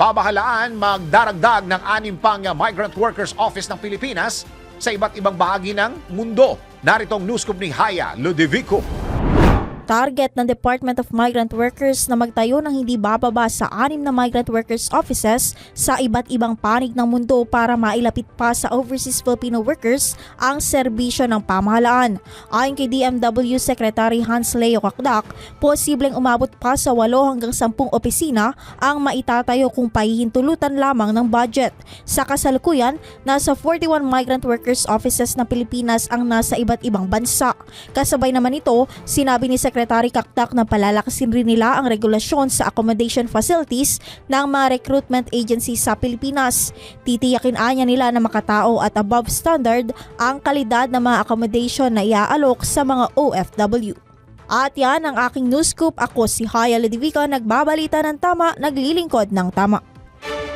Pamahalaan magdaragdag ng anim pang Migrant Workers Office ng Pilipinas sa iba't ibang bahagi ng mundo. Naritong newscoop ni Haya Ludovico. Target ng Department of Migrant Workers na magtayo ng hindi bababa sa anim na migrant workers offices sa iba't ibang panig ng mundo para mailapit pa sa overseas Filipino workers ang serbisyo ng pamahalaan. Ayon kay DMW Secretary Hans Leo Kakdak, posibleng umabot pa sa 8 hanggang 10 opisina ang maitatayo kung pahihintulutan lamang ng budget. Sa kasalukuyan, nasa 41 migrant workers offices ng Pilipinas ang nasa iba't ibang bansa. Kasabay naman ito, sinabi ni Secretary Kaktak na palalakasin rin nila ang regulasyon sa accommodation facilities ng mga recruitment agencies sa Pilipinas. Titiyakin anya nila na makatao at above standard ang kalidad ng mga accommodation na iaalok sa mga OFW. At yan ang aking news scoop. Ako si Haya Ledivica, nagbabalita ng tama, naglilingkod ng tama.